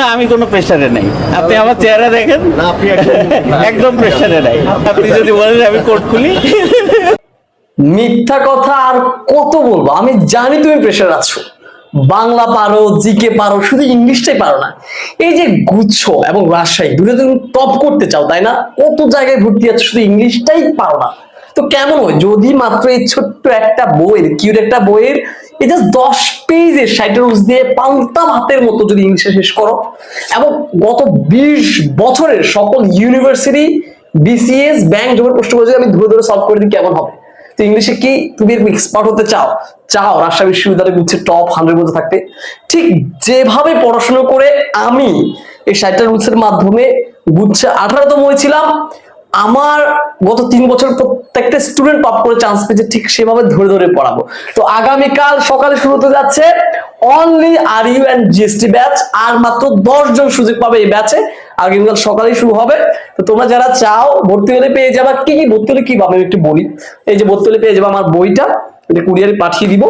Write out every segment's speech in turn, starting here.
না আমি কোনো প্রেশারে নাই। আপনি আমার চেহারা দেখেন একদম প্রেশারে নাই। আপনি যদি বলেন আমি কোর্ট খুলি। মিথ্যা কথা আর কত বলব? আমি জানি তুমি প্রেশার আছো। বাংলা পারো জিকে পারো শুধু ইংলিশটাই পারো না। এই যে গুচ্ছ এবং রাজশাহী দুটো তুমি টপ করতে চাও তাই না? কত জায়গায় ভর্তি আছে শুধু ইংলিশটাই পারো না। তো কেমন হয়? যদি মাত্র এই ছোট্ট একটা বইয়ের কিউট একটা বইয়ের এই জাস্ট দশ পেজের ষাট রুলস দিয়ে পাল্টা ভাতের মতো যদি ইংলিশে শেষ করো। এবং গত বিশ বছরের সকল ইউনিভার্সিটি বিসিএস ব্যাংক জবের প্রশ্নগুলো যদি আমি ধরে ধরে সলভ করে দিই কেমন হবে? তো ইংলিশে কি তুমি এক্সপার্ট হতে চাও? চাও রাজশাহী বিশ্ববিদ্যালয় গুচ্ছে টপ হান্ড্রেড মধ্যে থাকতে। ঠিক যেভাবে পড়াশোনা করে আমি এই ষাটটা রুলসের মাধ্যমে গুচ্ছে আঠারোতম হয়েছিলাম আমার গত তিন বছর প্রত্যেকটা স্টুডেন্ট টপ করে চান্স পেয়েছে, ঠিক সেভাবে ধরে ধরে পড়াবো। তো আগামীকাল সকালে শুরু হতে যাচ্ছে only R U and GST batch আর মাত্র দশ জন সুযোগ পাবে এই ব্যাচে আগামীকাল সকালেই শুরু হবে। তো তোমরা যারা চাও, ভর্তি হলে পেয়ে যাবা। কি কি ভর্তি হলে কি পাবে আমি একটু বলি। এই যে ভর্তি হলে পেয়ে যাবে আমার বইটা, এটা কুরিয়ারে পাঠিয়ে দিব।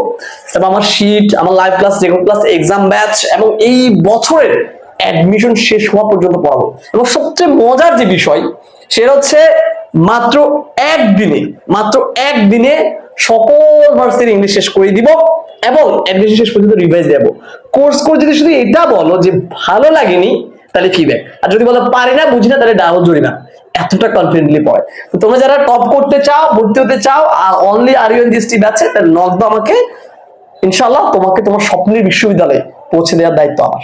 এবং আমার শিট আমার live class record class exam batch এবং এই বছরের অ্যাডমিশন শেষ হওয়া পর্যন্ত পড়াবো এবং সবচেয়ে মজার যে বিষয়, সেটা হচ্ছে মাত্র একদিনে মাত্র একদিনে সকল ভার্সিটির ইংলিশ শেষ করে দিব এবং অ্যাডমিশন শেষ পর্যন্ত রিভাইজ দেব। কোর্স করে যদি শুধু এটা বলো যে ভালো লাগেনি, তাহলে ফিডব্যাক আর যদি বলো পারি না, বুঝি না, তাহলে ডাবল জড়ি না। এতটা কনফিডেন্টলি পড়ে তো তোমরা যারা টপ করতে চাও, ভর্তি হতে চাও, আর অনলি আর ইউ ডিএসটি ব্যাচে তাহলে নক দাও আমাকে। ইনশাল্লাহ তোমাকে তোমার স্বপ্নের বিশ্ববিদ্যালয়ে পৌঁছে দেওয়ার দায়িত্ব আমার।